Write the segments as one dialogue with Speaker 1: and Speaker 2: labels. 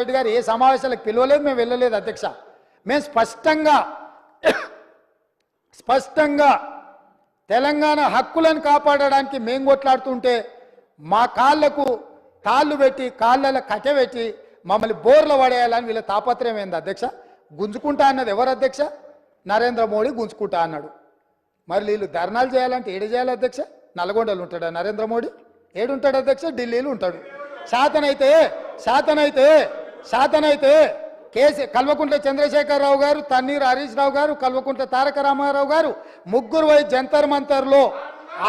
Speaker 1: రెడ్డి గారు ఏ సమావేశాలకు పిలవలేదు మేము వెళ్ళలేదు అధ్యక్ష. మేము స్పష్టంగా స్పష్టంగా తెలంగాణ హక్కులను కాపాడడానికి మేము కొట్లాడుతుంటే మా కాళ్ళకు తాళ్ళు పెట్టి కాళ్ళలో కట్టెబెట్టి మమ్మల్ని బోర్లు పడేయాలని వీళ్ళ తాపత్రయం ఏంది అధ్యక్ష? గుంజుకుంటా అన్నది ఎవరు అధ్యక్ష? నరేంద్ర మోడీ గుంజుకుంటా అన్నాడు. మరి వీళ్ళు ధర్నాలు చేయాలంటే ఏడు చేయాలి అధ్యక్ష? నల్గొండలు ఉంటాడా నరేంద్ర మోడీ? ఏడుంటాడు అధ్యక్ష? ఢిల్లీలో ఉంటాడు. శాతనైతే శాతనైతే శాతనైతే కేసీ కల్వకుంట్ల చంద్రశేఖరరావు గారు తన్నీరు హరీష్ రావు గారు కల్వకుంట్ల తారక రామారావు గారు ముగ్గురు వై జంతర్ మంతర్లో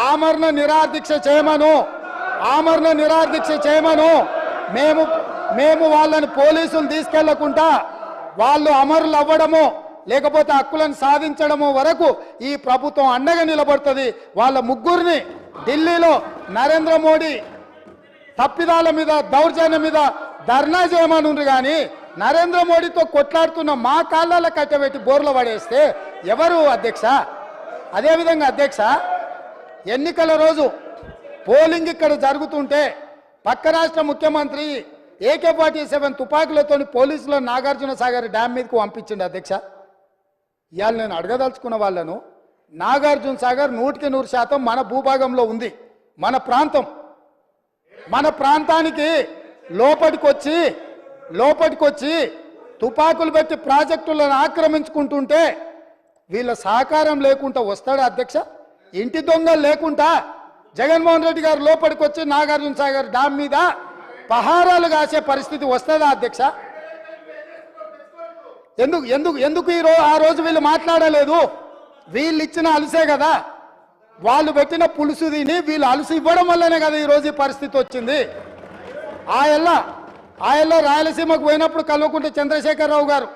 Speaker 1: ఆమరణ నిరాదీక్ష చేయమను. ఆమరణ నిరాదీక్ష చేయమను. మేము మేము వాళ్ళని పోలీసులు తీసుకెళ్ళకుండా వాళ్ళు అమరులు అవ్వడము లేకపోతే హక్కులను సాధించడము వరకు ఈ ప్రభుత్వం అండగా నిలబడుతుంది. వాళ్ళ ముగ్గురిని ఢిల్లీలో నరేంద్ర మోడీ తప్పిదాల మీద దౌర్జన్యం మీద ధర్నా చేయమనుండ్రు కానీ నరేంద్ర మోడీతో కొట్లాడుతున్న మా కాళ్ళ కట్టబెట్టి బోర్లు పడేస్తే ఎవరు అధ్యక్ష? అదేవిధంగా అధ్యక్ష ఎన్నికల రోజు పోలింగ్ ఇక్కడ జరుగుతుంటే పక్క రాష్ట్ర ముఖ్యమంత్రి ఏకే ఫార్టీ సెవెన్ తుపాకులతో పోలీసులు నాగార్జున సాగర్ డ్యామ్ మీదకు పంపించిండు అధ్యక్ష. ఇవాళ నేను అడగదలుచుకున్న వాళ్ళను నాగార్జున సాగర్ నూటికి నూరు శాతం మన భూభాగంలో ఉంది మన ప్రాంతం. మన ప్రాంతానికి లోపలికొచ్చి లోపలికొచ్చి తుపాకులు పెట్టి ప్రాజెక్టులను ఆక్రమించుకుంటుంటే వీళ్ళ సహకారం లేకుండా వస్తాడా అధ్యక్ష? ఇంటి దొంగలు లేకుండా జగన్మోహన్ రెడ్డి గారు లోపలికి వచ్చి నాగార్జున సాగర్ డామ్ మీద పహారాలు కాసే పరిస్థితి వస్తుందా అధ్యక్ష? ఎందుకు ఎందుకు ఎందుకు ఈ రో ఆ రోజు వీళ్ళు మాట్లాడలేదు? వీళ్ళు ఇచ్చిన అలసే కదా. వాళ్ళు పెట్టిన పులుసు తిని వీళ్ళు అలసి ఇవ్వడం వల్లనే కదా ఈ ఈ పరిస్థితి వచ్చింది. ఆయల్ల ఆయల్లో రాయలసీమకు పోయినప్పుడు కల్వకుంట చంద్రశేఖరరావు గారు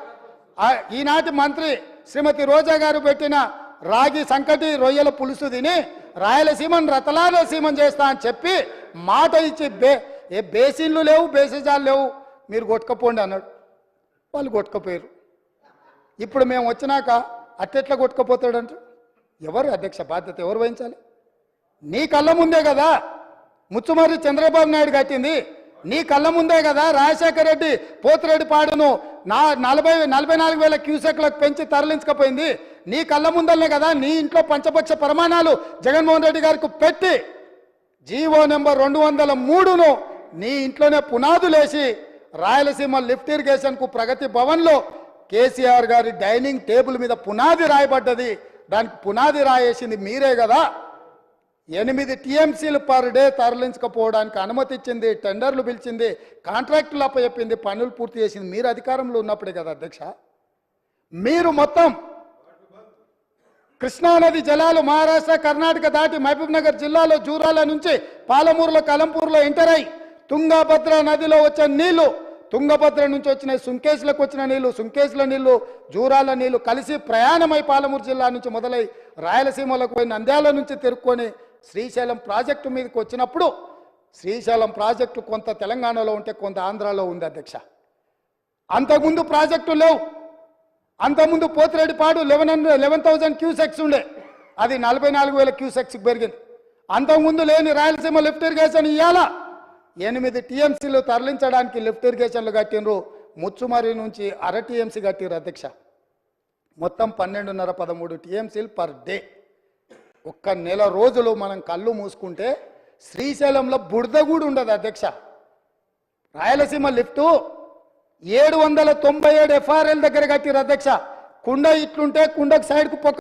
Speaker 1: ఈనాటి మంత్రి శ్రీమతి రోజా గారు పెట్టిన రాగి సంకటి రొయ్యల పులుసు తిని రాయలసీమను రతలాలసీమం చేస్తా అని చెప్పి మాట ఇచ్చి బే ఏ బేసిన్లు లేవు బేసిజాలు లేవు మీరు కొట్టుకపోండి అన్నాడు. వాళ్ళు కొట్టుకపోయారు. ఇప్పుడు మేము వచ్చినాక అట్టెట్లా కొట్టుకపోతాడంట? ఎవరు అధ్యక్ష బాధ్యత ఎవరు వహించాలి? నీ కళ్ళ ముందే కదా ముచ్చుమర్రి చంద్రబాబు నాయుడు కట్టింది. నీ కళ్ళ ముందే కదా రాజశేఖర రెడ్డి పోతిరెడ్డి పాడును. నా నలభై నలభై నాలుగు వేల క్యూసెక్లకు పెంచి తరలించకపోయింది. నీ కళ్ళ ముందలనే కదా నీ ఇంట్లో పంచపక్ష ప్రమాణాలు జగన్మోహన్ రెడ్డి గారికి పెట్టి జీవో నెంబర్ రెండు వందల మూడును నీ ఇంట్లోనే పునాదులేసి రాయలసీమ లిఫ్ట్ ఇరిగేషన్కు ప్రగతి భవన్లో కేసీఆర్ గారి డైనింగ్ టేబుల్ మీద పునాది రాయబడ్డది. దానికి పునాది రాయేసింది మీరే కదా. ఎనిమిది టీఎంసీలు పర్ డే తరలించకపోవడానికి అనుమతి ఇచ్చింది టెండర్లు పిలిచింది కాంట్రాక్టులు అప్పచెప్పింది పనులు పూర్తి చేసింది. మీరు అధికారంలో ఉన్నప్పుడే కదా అధ్యక్ష? మీరు మొత్తం కృష్ణానది జలాలు మహారాష్ట్ర కర్ణాటక దాటి మహబూబ్నగర్ జిల్లాలో జూరాల నుంచి పాలమూరులో కలంపూర్లో ఎంటర్ అయి తుంగభద్ర నదిలో వచ్చే నీళ్ళు తుంగభద్ర నుంచి వచ్చిన సుంకేశ్లకు వచ్చిన నీళ్ళు సుంకేశ్ల నీళ్ళు జూరాల నీళ్ళు కలిసి ప్రయాణమై పాలమూరు జిల్లా నుంచి మొదలై రాయలసీమలకు పోయి నంద్యాల నుంచి తెరుక్కొని శ్రీశైలం ప్రాజెక్టు మీదకి వచ్చినప్పుడు శ్రీశైలం ప్రాజెక్టు కొంత తెలంగాణలో ఉంటే కొంత ఆంధ్రాలో ఉంది అధ్యక్ష. అంతకుముందు ప్రాజెక్టు లేవు. అంతకుముందు Pothireddypadu eleven hundred eleven thousand cusecs ఉండే. అది నలభై నాలుగు వేల క్యూసెక్స్కి పెరిగింది. అంతకుముందు లేని రాయలసీమ లిఫ్ట్ ఇరిగేషన్ ఇవ్వాలా ఎనిమిది టీఎంసీలు తరలించడానికి లిఫ్ట్ ఇరిగేషన్లు కట్టినరు ముచ్చుమరి నుంచి అర టీఎంసీ కట్టిరు అధ్యక్ష. మొత్తం పన్నెండున్నర పదమూడు టీఎంసీలు పర్ డే. ఒక్క నెల రోజులు మనం కళ్ళు మూసుకుంటే శ్రీశైలంలో బుడద కూడా ఉండదు అధ్యక్ష. రాయలసీమ లిఫ్టు ఏడు వందల తొంభై ఏడు ఎఫ్ఆర్ఎల్ దగ్గర కట్టిరు అధ్యక్ష. కుండ ఇట్లుంటే కుండకు సైడ్కు పక్క